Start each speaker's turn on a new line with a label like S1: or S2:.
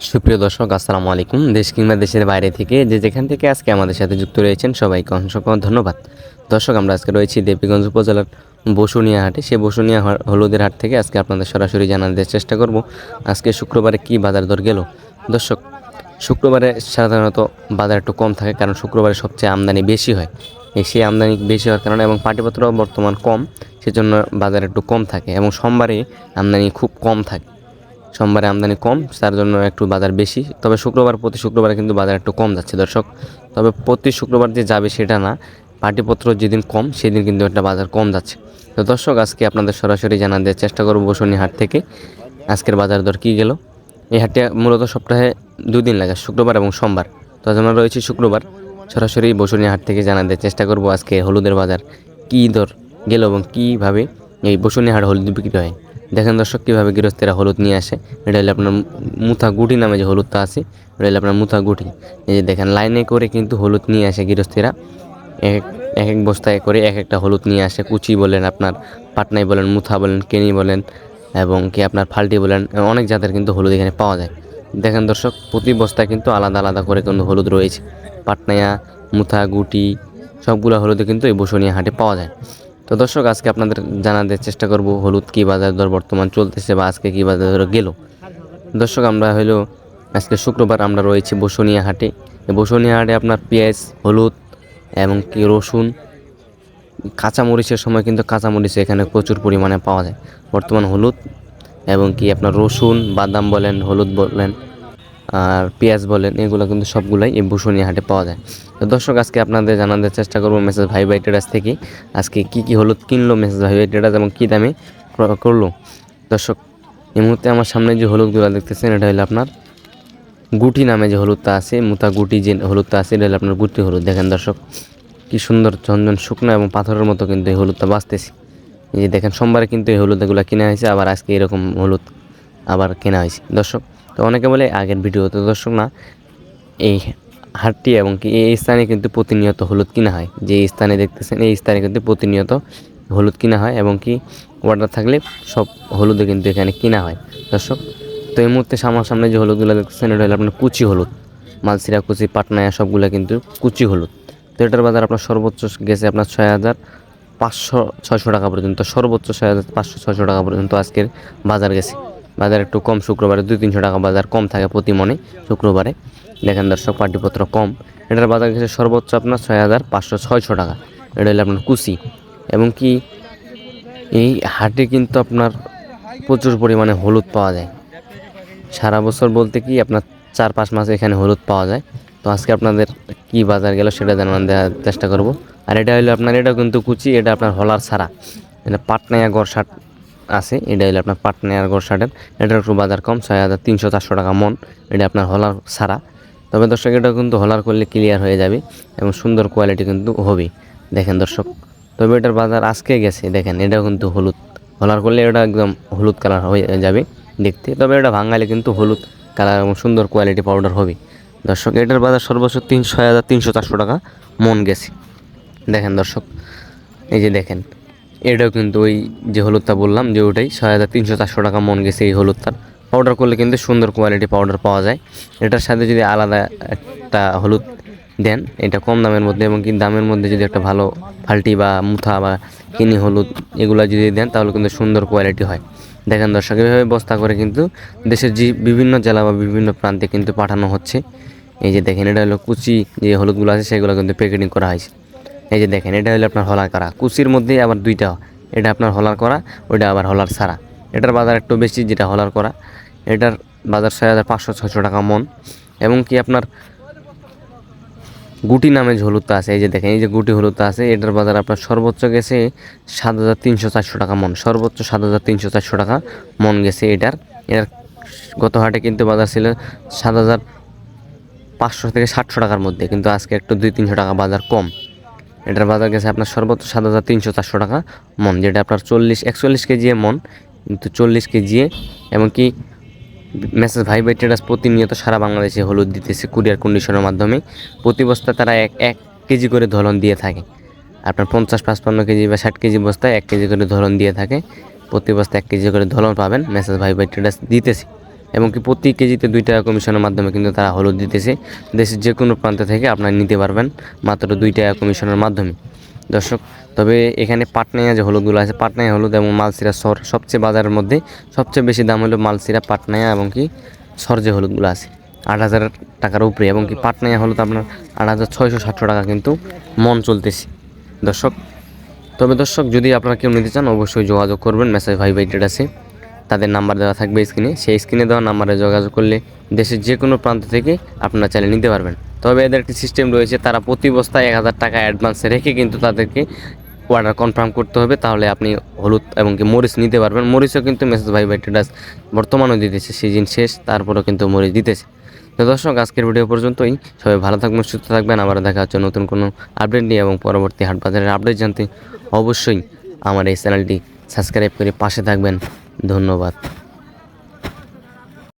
S1: সুপ্রিয় দর্শক, আসসালামু আলাইকুম। দেশ কিংবা দেশের বাইরে থেকে যে যেখান থেকে আজকে আমাদের সাথে যুক্ত রয়েছেন, সবাইকে অসংখ্য ধন্যবাদ। দর্শক, আমরা আজকে রয়েছি দেবীগঞ্জ উপজেলার বসুনিয়া হাটে। সেই বসুনিয়া হলুদের হাট থেকে আজকে আপনাদের সরাসরি জানানোর চেষ্টা করব। আজকে শুক্রবারে কি বাজার দর গেল? দর্শক, শুক্রবারে সাধারণত বাজার একটু কম থাকে, কারণ শুক্রবারে সবচেয়ে আমদানি বেশি হয়। সেই আমদানি বেশি হওয়ার কারণে এবং পাটিপত্র বর্তমান কম, সেজন্য বাজার একটু কম থাকে এবং সোমবারে আমদানি খুব কম থাকে। সোমবারে আমদানি কম, তার জন্য একটু বাজার বেশি। তবে শুক্রবার, প্রতি শুক্রবারে কিন্তু বাজার একটু কম যাচ্ছে, দর্শক। তবে প্রতি শুক্রবার যে যাবে সেটা না, পাটিপত্র যেদিন কম, সেদিন কিন্তু একটা বাজার কম যাচ্ছে। তো দর্শক, আজকে আপনাদের সরাসরি জানা দেওয়ার চেষ্টা করব বসুনি হাট থেকে। আজকের বাজার দর কী গেল? এই হাটে মূলত সপ্তাহে দুদিন লাগে, শুক্রবার এবং সোমবার। তো আজ আমরা রয়েছি শুক্রবার। সরাসরি বসুনি হাট থেকে জানা দেওয়ার চেষ্টা করব আজকে হলুদের বাজার কী দর গেল এবং কীভাবে এই বসুনি হাট হলুদ বিক্রি হয়। দেখেন দর্শক, কীভাবে গৃহস্থেরা হলুদ নিয়ে আসে। এটা হলো আপনার মুথা গুটি নামে যে হলুদটা আছে এটা হলো আপনার মুথা গুটি। এই যে দেখেন, লাইনে করে কিন্তু হলুদ নিয়ে আসে গৃহস্থেরা। এক এক এক বস্তায় করে এক একটা হলুদ নিয়ে আসে। কুচি বলেন আপনার, পাটনাই বলেন, মুথা বলেন, কেনি বলেন, এবং কি আপনার ফাল্টি বলেন, অনেক জাতের কিন্তু হলুদ এখানে পাওয়া যায়। দেখেন দর্শক, প্রতি বস্তায় কিন্তু আলাদা আলাদা করে কিন্তু হলুদ রয়েছে। পাটনায়া মুথা গুটি, সবগুলো হলুদে কিন্তু এই বসুনিয়া হাটে পাওয়া যায়। তো দর্শক, আজকে আপনাদের জানাতে চেষ্টা করব হলুদ কী বাজার দর বর্তমান চলতেছে বা আজকে কী বাজার দর গেল। দর্শক, আমরা হলো আজকে শুক্রবার আমরা রয়েছি বসুনিয়া হাটে। বসুনিয়া হাটে আপনার পেঁয়াজ, হলুদ এবং কি রসুন, কাঁচামরিচের সময় কিন্তু কাঁচামরিচ এখানে প্রচুর পরিমাণে পাওয়া যায়। বর্তমান হলুদ এবং কি আপনার রসুন, বাদাম বলেন, হলুদ বলেন আর পেঁয়াজ বলেন, এগুলো কিন্তু সবগুলাই এই বসুনিয়া হাটে পাওয়া যায়। তো দর্শক, আজকে আপনাদের জানানোর চেষ্টা করব মেসেজ ভাই ভাই ট্রেডার্স থেকে। আজকে কি কি হলুদ কিনলো মেসেজ ভাই ভাই ট্রেডার্স এবং কী দামে করল? দর্শক, এই মুহূর্তে আমার সামনে যে হলুদগুলো দেখতেছেন, এটা হলো আপনার গুটি নামে যে হলুদটা আছে, মুতা গুটি যে হলুদটা আছে, এটা হলো আপনার গুটি হলুদ। দেখেন দর্শক, কি সুন্দর ঝনঝন শুকনো এবং পাথরের মতো কিন্তু এই হলুদটা বাঁচতেছে। এই যে দেখেন, সোমবারে কিন্তু এই হলুদগুলো কেনা হয়েছে, আবার আজকে এরকম হলুদ আবার কেনা হয়েছে। দর্শক তো অনেকে বলে আগের ভিডিওতে দর্শক না, এই হাটটি এবং কি এই স্থানে কিন্তু প্রতিনিয়ত হলুদ কিনা হয়। যে স্থানে দেখতেছেন, এই স্থানে কিন্তু প্রতিনিয়ত হলুদ কিনা হয় এবং কি অর্ডার থাকলে সব হলুদও কিন্তু এখানে কিনা হয়। দর্শক, তো এই মুহূর্তে সামনে যে হলুদগুলো দেখতেছেন, এটা হলো আপনার কুচি হলুদ। মালসিরা, কুচি পাটনায়া সবগুলো কিন্তু কুচি হলুদ। তো এটার বাজার আপনার সর্বোচ্চ গেছে আপনার ছয় হাজার পাঁচশো, ছয়শো টাকা পর্যন্ত, সর্বোচ্চ ছয় হাজার পাঁচশো, ছয়শো টাকা পর্যন্ত আজকের বাজার গেছে। বাজার একটু কম, শুক্রবারে দুই তিনশো টাকা বাজার কম থাকে প্রতি মনে শুক্রবারে। দেখেন দর্শক, পাটিপত্র কম। এটার বাজার গেছে সর্বোচ্চ আপনার ছয় হাজার পাঁচশো ছয়শো টাকা। এটা হলো আপনার কুচি। এবং কি এই হাটে কিন্তু আপনার প্রচুর পরিমাণে হলুদ পাওয়া যায়। সারা বছর বলতে কি আপনার চার পাঁচ মাস এখানে হলুদ পাওয়া যায়। তো আজকে আপনাদের কি বাজার গেল সেটা জানান দেওয়ার চেষ্টা করব। আর এটা হলো আপনার এটা কিন্তু কুচি, এটা আপনার হলার ছাড়া। এটা পাটনায়া গড় শার্ট আছে, এটা হলো আপনার পাটনায়ার শার্টের এটার একটু বাজার কম, ছয় হাজার তিনশো চারশো টাকা মন। এটা আপনার হলার ছাড়া। তবে দর্শক, এটা কিন্তু হলার করলে ক্লিয়ার হয়ে যাবে এবং সুন্দর কোয়ালিটি কিন্তু হবে। দেখেন দর্শক, তবে এটার বাজার আজকে গেছে, দেখেন, এটাও কিন্তু হলুদ। হলার করলে এটা একদম হলুদ কালার হয়ে যাবে দেখতে। তবে এটা ভাঙালে কিন্তু হলুদ কালার এবং সুন্দর কোয়ালিটি পাউডার হবে। দর্শক, এটার বাজার সর্বোচ্চ তিন, ছয় হাজার তিনশো চারশো টাকা মন গেছে। দেখেন দর্শক, এই যে দেখেন এটাও কিন্তু ওই যে হলুদটা বললাম যে ওটাই ছয় হাজার তিনশো চারশো টাকা মন গেছে এই হলুদটার। পাউডার করলে কিন্তু সুন্দর কোয়ালিটি পাউডার পাওয়া যায়। এটার সাথে যদি আলাদা একটা হলুদ দেন, এটা কম দামের মধ্যে এবং কি দামের মধ্যে যদি একটা ভালো ফাল্টি বা মুথা বা কিনি হলুদ এগুলো যদি দেন, তাহলে কিন্তু সুন্দর কোয়ালিটি হয়। দেখেন দর্শক, এভাবে বস্তা করে কিন্তু দেশের যে বিভিন্ন জেলা বা বিভিন্ন প্রান্তে কিন্তু পাঠানো হচ্ছে। এই যে দেখেন, এটা হলো কুচি যে হলুদগুলো আছে, সেগুলো কিন্তু প্যাকেটিং করা হয়েছে। এই যে দেখেন, এটা হলো আপনার হলার করা। কুচির মধ্যে আবার দুইটা, এটা আপনার হলার করা, ওইটা আবার হলার ছাড়া। এটার বাজার একটু বেশি, যেটা হলার করা। এটার বাজার ছয় হাজার পাঁচশো ছশো টাকা মন। এবং কি আপনার গুটি নামে হলুদটা আছে, এই যে দেখেন, এই যে গুটি হলুদটা আছে, এটার বাজার আপনার সর্বোচ্চ গেছে সাত হাজার তিনশো চারশো টাকা মন। সর্বোচ্চ সাত হাজার তিনশো চারশো টাকা মন গেছে এটার। এটার গত হাটে কিন্তু বাজার ছিল সাত হাজার পাঁচশো থেকে সাতশো টাকার মধ্যে, কিন্তু আজকে একটু দুই তিনশো টাকা বাজার কম। এটার বাজার গেছে আপনার সর্বোচ্চ সাত হাজার তিনশো চারশো টাকা মন, যেটা আপনার চল্লিশ, একচল্লিশ কেজি মন, কিন্তু চল্লিশ কেজি এমনকি মেসেজ ভাই ভাই প্রতিনিয়ত সারা বাংলাদেশে হলুদ দিতেছে কুরিয়ার কন্ডিশনের মাধ্যমে। প্রতি বস্তা তারা এক এক কেজি করে ধরন দিয়ে থাকে। আপনার পঞ্চাশ, পাঁচপান্ন কেজি বা ষাট কেজি বস্তায় এক কেজি করে ধরন দিয়ে থাকে। প্রতি বস্তা এক কেজি করে ধরন পাবেন মেসেজ ভাই ভাই দিতেছে। এবং কি প্রতি কেজিতে দুই টাকা কমিশনের মাধ্যমে কিন্তু তারা হলুদ দিতেছে। দেশের যে কোনো প্রান্ত থেকে আপনারা নিতে পারবেন মাত্র দুই টাকা কমিশনের মাধ্যমে। দর্শক, তবে এখানে পাটনাইয়া যে হলুদগুলো আছে, পাটনাইয়া হলুদ এবং মালসিরা সর সবচেয়ে বাজারের মধ্যে সবচেয়ে বেশি দাম হলো মালসিরা, পাটনাইয়া এবং কি সর যে হলুদগুলো আছে। আট হাজার টাকার উপরে এবং কি পাটনাইয়া হলুদ আপনার আট হাজার ছয়শো সাতশো টাকা কিন্তু মন চলতেছে। দর্শক, তবে দর্শক, যদি আপনারা কেউ নিতে চান, অবশ্যই যোগাযোগ করবেন। মেসেজ ভাই ভাই আছে। তাদের নাম্বার দেওয়া থাকবে স্ক্রিনে। সেই স্ক্রিনে দেওয়া নাম্বারে যোগাযোগ করলে দেশের যে কোনো প্রান্ত থেকে আপনারা চাইলে নিতে পারবেন। তবে এদের একটি সিস্টেম রয়েছে, তারা প্রতি বস্তায় এক হাজার টাকা অ্যাডভান্স রেখে কিন্তু তাদেরকে অর্ডার কনফার্ম করতে হবে। তাহলে আপনি হলুদ এবং কি মরিচ নিতে পারবেন। মরিচও কিন্তু মেসেজ ভাই ভাই ট্রেডার্স বর্তমানেও দিতেছে। সিজন শেষ, তারপরেও কিন্তু মরিচ দিতেছে। তো দর্শক, আজকের ভিডিও পর্যন্তই। সবাই ভালো থাকবেন, সুস্থ থাকবেন। আবার দেখা হচ্ছে নতুন কোনো আপডেট নিয়ে এবং পরবর্তী হাট বাজারের আপডেট জানতে অবশ্যই আমার এই চ্যানেলটি সাবস্ক্রাইব করে পাশে থাকবেন। ধন্যবাদ।